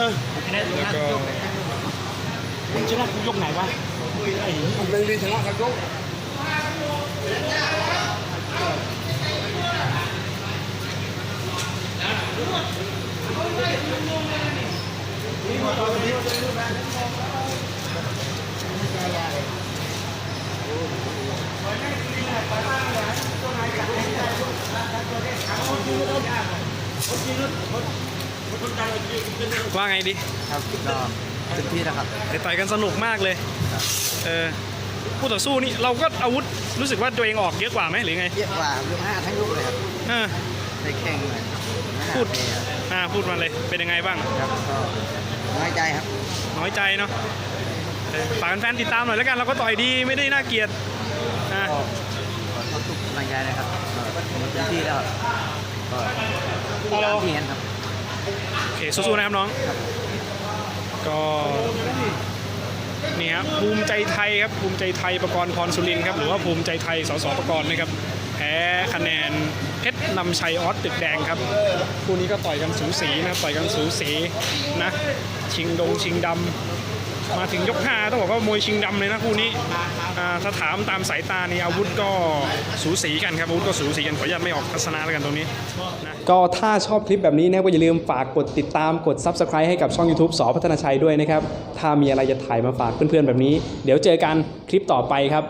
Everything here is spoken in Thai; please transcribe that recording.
แล้วก็มึงชนะกูยกไหนวะไอ้ผมเป็นดีชนะกันยก ว่าไงดิครับก็เต็มที่แล้วครับแต่ต่อยกันสนุกมากเลยเออคู่ต่อสู้นี่เราก็อาวุธรู้สึกว่าตัวเองออกเยอะกว่าไหมหรือไงเยอะกว่ายกห้าทั้งยกเลยครับเออได้แข่งเลยไม่หาพูดเปย์ครับอ่าพูดมาเลยเป็นยังไงบ้างครับก็น้อยใจครับ น้อยใจเนาะเออฝากแฟนๆติดตามหน่อยแล้วกันเราก็ต่อยดีไม่ได้น่าเกลียดอ่าก็ขอทุกกำลังใจนะครับก็ผมเต็มที่แล้วครับก็ตามที่เห็นครับ โอเคสู้ๆนะครับน้อง ก็นี่ครับภูมิใจไทยครับภูมิใจไทยประกรณ์พรสุรินทร์ครับหรือว่าภูมิใจไทยสสประกรณ์นะครับแพ้คะแนนเพชรนำชัยออสตึกแดงครับคู่นี้ก็ต่อยกันสูสีนะครับต่อยกันสูสีนะชิงดงชิงดำ มาถึงยกห้าต้องบอกว่ามวยชิงดำเลยนะคู่นี้ถ้าถามตามสายตานี่อาวุธก็สูสีกันครับอาวุธก็สูสีกันขออนุญาตไม่ออกทัศนะแล้วกันตรงนี้นะก็ถ้าชอบคลิปแบบนี้นะก็อย่าลืมฝากกดติดตามกด Subscribe ให้กับช่อง YouTube สอพัฒนาชัยด้วยนะครับ ถ้ามีอะไรจะถ่ายมาฝากเพื่อนๆแบบนี้ เดี๋ยวเจอกันคลิปต่อไปครับ